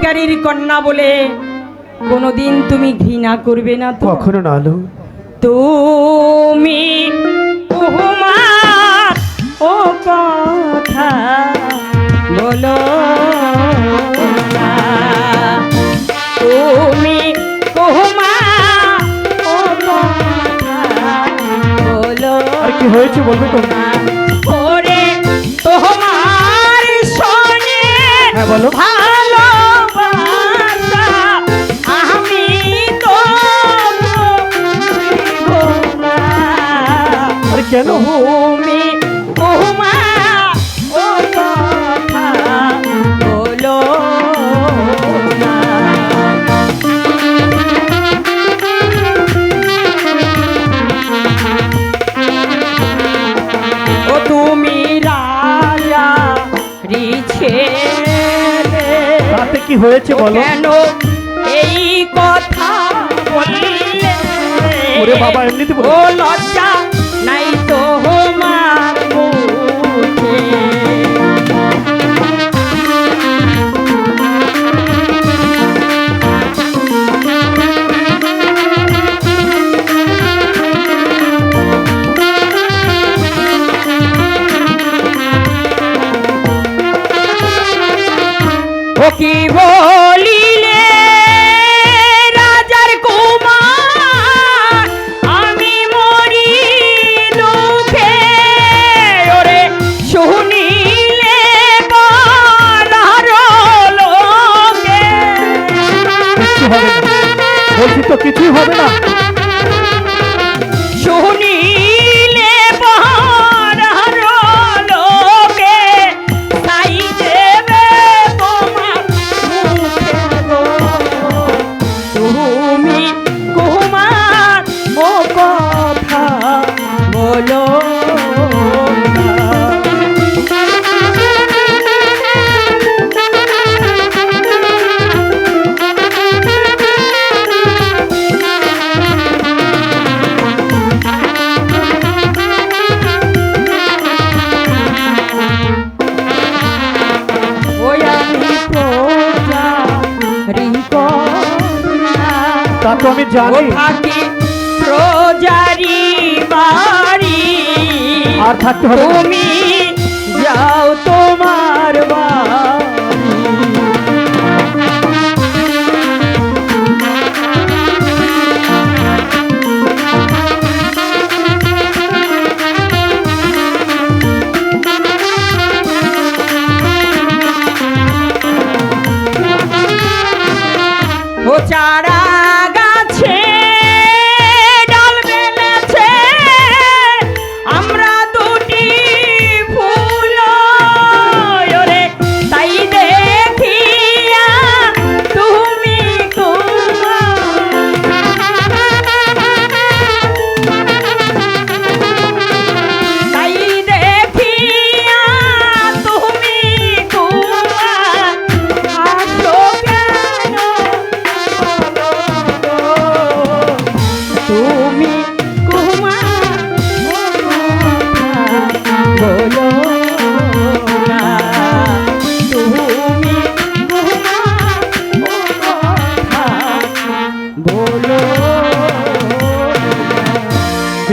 ভিখারির কন্যা বলে কোনোদিন তুমি ঘৃণা করবে না তো? কখনো না আলো। তুমি ও কথা বলো তুমি আর কি হয়েছে বলবে তো? ওরে তোমার সঙ্গে হ্যাঁ বলো। ও কথা বলো ও তুমি রাজা রিছে তাতে কি হয়েছে বলো? কেন এই কথা বললে? ওরে বাবা, এমনিতে বলো। লজ্জা নাই ও তা তো আমি জানি। থাকি প্রজারি বাড়ি। আর থাকতে হবে তুমি যাও তোমার ও চারা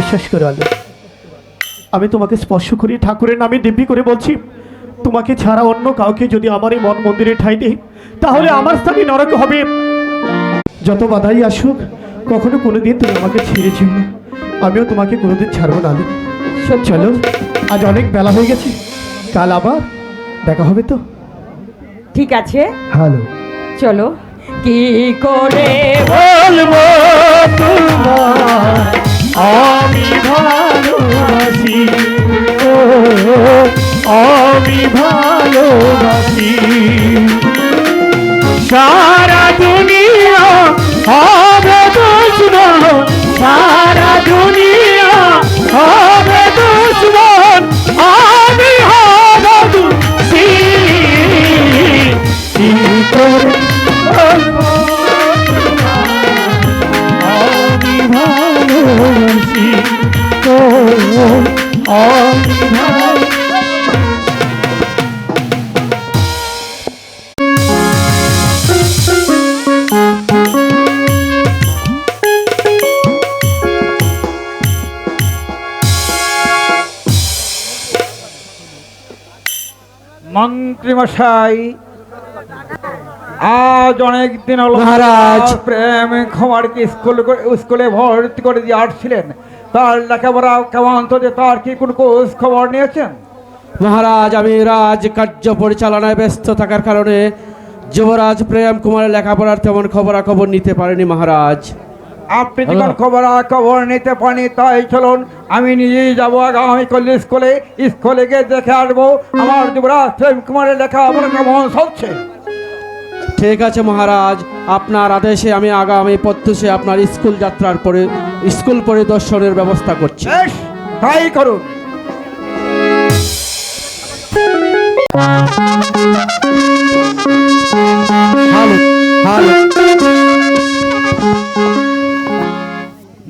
বিশ্বাস করো আলো আমি তোমাকে স্পর্শ করি ঠাকুরের নামে দিব্যি করে বলছি তোমাকে ছাড়া অন্য কাউকে যদি আমার এই মন মন্দিরে ঠাই দেয় তাহলে আমার স্থানে নরক হবে। যত বাধাই আসুক কখনো কোনোদিন তুমি আমাকে ছেড়ে যেও না। আমিও তোমাকে কোনোদিন ছাড়বো না আলো চলো আজ অনেক বেলা হয়ে গেছে। কাল আবার দেখা হবে তো? ঠিক আছে। হ্যালো। চলো। কি করে বলব তোমার আমি ভালোবাসি আমি ভালোবাসি। সারা মন্ত্রী মশাই আজ অনেক দিন হলো মহারাজ। প্রেম খবরকে স্কুল স্কুলে ভর্তি করে দিয়ে আসছিলেন। তার লেখাপড়া কেমন চলছে তার কি কোনো খোঁজ খবর নিয়েছেন? মহারাজ আমি রাজ কার্য পরিচালনায় ব্যস্ত থাকার কারণে যুবরাজ প্রেম কুমারের লেখাপড়ার তেমন খবরাখবর নিতে পারেনি মহারাজ। আপনি যখন খবর খবর নিতে পারেনি তাই চলুন। আমি নিজেই যাব আগামীকাল স্কুলে। স্কুলে গিয়ে দেখে আসব। আমার যুবরাজ প্রেম কুমারের লেখাপড়া কেমন চলছে ঠিক আছে মহারাজ আপনার আদেশে আমি আগামী প্রত্যুষে আপনার স্কুল যাত্রার পরে স্কুল পরিদর্শনের ব্যবস্থা করছি। তাই করুন।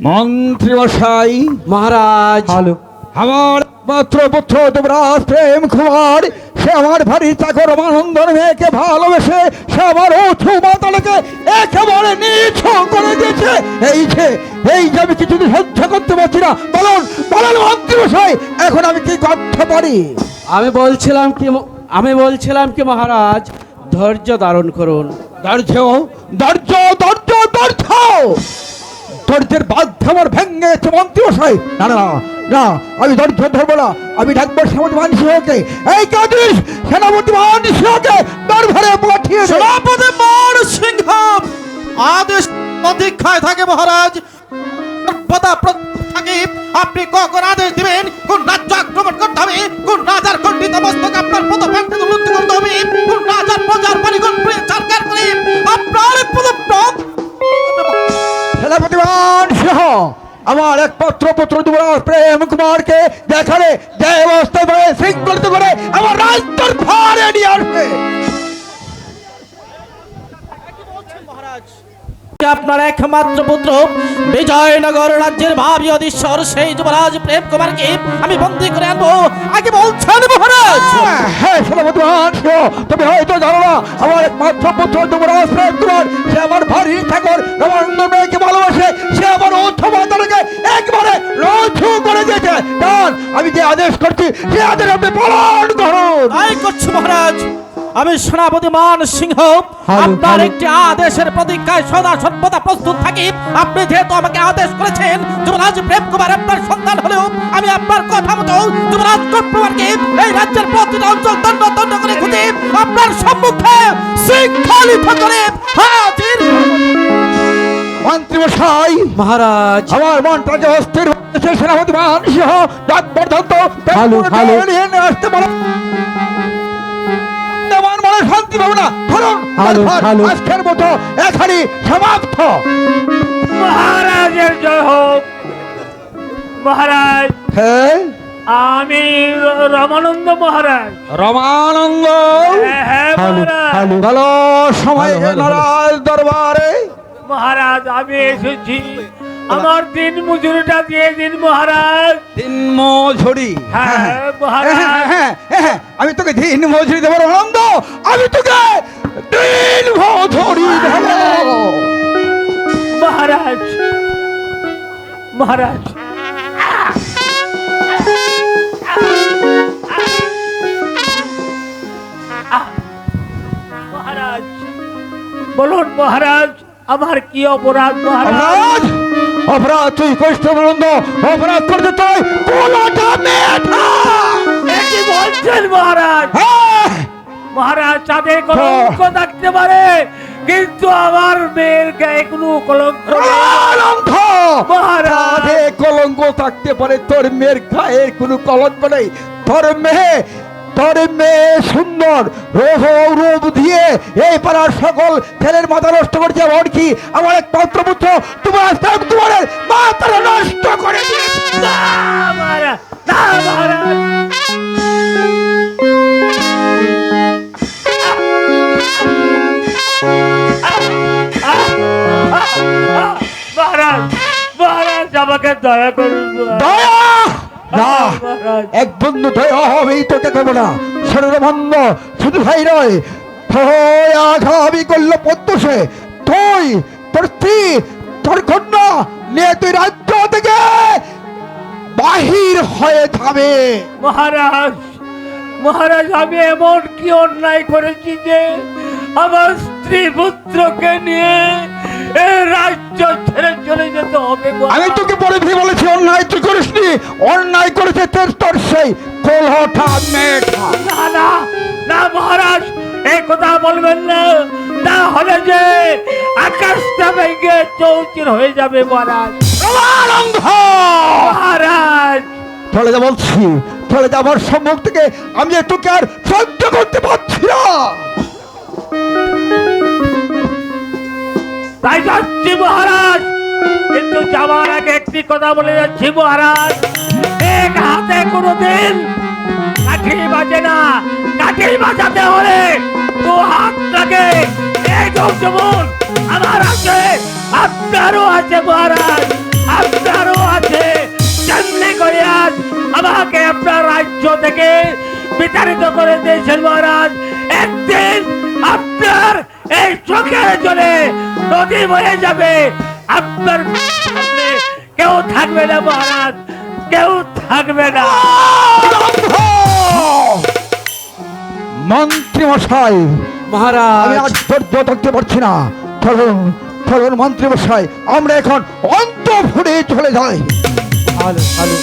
মন্ত্রী মশাই মহারাজ আমার মাত্র পুত্র যুবরাজ প্রেম কুমার সে আমার ভারী চাকর মানন্দর মেয়েকে ভালোবেসে সে আমার উঁচু মাতালকে একেবারে নিচ করে দিয়েছে। এই যে এই যে আমি কিছুদিন সহ্য করতে পারছি না। বলুন বলুন মন্ত্রী মশাই এখন আমি কি করতে পারি? আমি বলছিলাম কি আমি বলছিলাম কি মহারাজ ধৈর্য ধারণ করুন। ধৈর্য ধৈর্য ধৈর্য ধৈর্য! ধৈর্যের বাধ্য আমার ভেঙে গেছে মন্ত্রী মশাই। না না না, আমি ধৈর্য ধরবো না আমি ডাকবো সেনাপতি এই সেনাপতি পাঠিয়ে সেনাপতি আদেশ থাকে মহারাজ। আপনি কখন আদেশ দিবেন? কোন রাজ্য আক্রমণ করতে হবে? কোন রাজার খণ্ডিত মস্তক আপনার পদ সেনাপতি মান সিংহ আমার এক পত্র পুত্র যুবরাজ প্রেম কুমারকে দেখালে যে অবস্থায় করে শৃঙ্খলিত করে আমার রাজ্যের ভারে নিয়ে আসবে আপনার একমাত্র পুত্র, বিজয়নগর রাজ্যের ভাবি অধীশ্বর সেই যুবরাজ প্রেম কুমারকে আমি বন্দি করে আনব। আগে বলছেন হ্যাঁ তুমি হয়তো জানো না, আমার একমাত্র পুত্র যুবরাজ প্রেম কুমার সে আমার ভারী ঠাকুর রমানন্দ মেয়েকে ভালোবাসে সে আমার অর্থমাতাকে একবারে রথু করে দিয়েছে কারণ আমি যে আদেশ করছি, সে আদেশ আপনি পালন করুন। আই করছি মহারাজ। আমি সেনাপতি মান সিংহ। আপনার একটি আদেশের প্রতীক্ষায় সদা সর্বদা প্রস্তুত থাকি। আপনি যেহেতু আমাকে আদেশ করেছেন যুবরাজ প্রেম কুমার আপনার সন্তান হলেও আমি আপনার কথা মতো যুবরাজ কুমারকে এই রাজ্যের প্রতিটা অঞ্চল দণ্ড দণ্ড করে খুঁজে আপনার সম্মুখে শৃঙ্খলিত করে হাজির মন্ত্রী মশাই মহারাজ। আমার মনটা যে অস্থির সেনাপতি মান সিংহ রাত পর্যন্ত আসতে পারো মনে শান্তি পাবো না। ধরুন। আজকের মতো এখানে সমাপ্ত। মহারাজের জয় হোক। মহারাজ হ্যাঁ আমি রমানন্দ মহারাজ। রমানন্দ? হ্যাঁ, হ্যাঁ ভালো সময় নারাজ দরবারে। মহারাজ আমি এসেছি। আমার দিন মজুরিটা দিয়ে দিন মহারাজ। দিন মজুরি। হ্যাঁ, মহারাজ। হ্যাঁ, হ্যাঁ, আমি তোকে দিন মজুরি দেবো আনন্দ। আমি তোকে দিন মজুরি দেবো। মহারাজ মহারাজ। মহারাজ বলুন মহারাজ আমার কি অপরাধ মহারাজ? অপরাধ তুই কষ্ট বলন্দ অপরাধ করতে তুই কোলাটা মেঠা কি বলছেন মহারাজ? হ্যাঁ, মহারাজ চাঁদে কলঙ্ক থাকতে পারে কিন্তু আমার মেয়ের গায়ে কোনো কলঙ্ক মহারাজ। কলঙ্ক থাকতে পারে তোর মেয়ের গায়ের কোনো কলঙ্ক নেই। তোর মেয়ে তোর মেয়ে সুন্দর রূপ দিয়ে এই পাড়ার সকল ছেলের মাথা নষ্ট করছে এমনকি আমার এক পাত্র পুত্র তোমার তোমার মাথা নষ্ট করে আমাকে দয়া করুন। দয়া? না এক বন্ধু দয়া হবেই তোকে দেবো না। সরবন্ধ শুধু ভাই নয় আঘাবি করল প্রত্যুষে। তুই তোর স্ত্রী তোর কন্যা নিয়ে তুই রাজ্য থেকে বাহির হয়ে যাবে। মহারাজ মহারাজ আমি এমন কি অন্যায় করেছি যে আমার স্ত্রী পুত্রকে নিয়ে রাজ্য ছেড়ে চলে যেতে হবে আমি তোকে পরে বলেছি অন্যায় তুই করিসনি। অন্যায় করেছে তোর তোর সেই কোলহটা মেঘা না না না মহারাজ এই কথা বলবেন না। না হলে যে আকাশটা ভেঙে চৌচির হয়ে যাবে মহারাজ। মহারাজ! চলে যা বলছি চলে যা আমার সম্মুখ থেকে। আমি তোকে আর সহ্য করতে পারছি না। তাই যাচ্ছি মহারাজ। কিন্তু যাওয়ার আগে একটি কথা বলে যাচ্ছি মহারাজ। এক হাতে কোনোদিন কাঠি বাজে না। কাঠি বাজাতে হলে হাত লাগে এই আমার আছে। আপনারও আছে মহারাজ, আপনারও আছে। তেমনি করে আজ আমাকে আপনার রাজ্য থেকে বিতাড়িত করে দিয়েছেন মহারাজ? একদিন আপনার এই চোখের জলে নদী বয়ে যাবে। আপনার কেউ থাকবে না মহারাজ, কেউ থাকবে না। মন্ত্রী মশাই মহারাজ। আমি ধৈর্য থাকতে পারছি না। চলুন চলুন মন্ত্রী মশাই আমরা এখন অন্ত ফুড়ে চলে যাই। ভালো আলো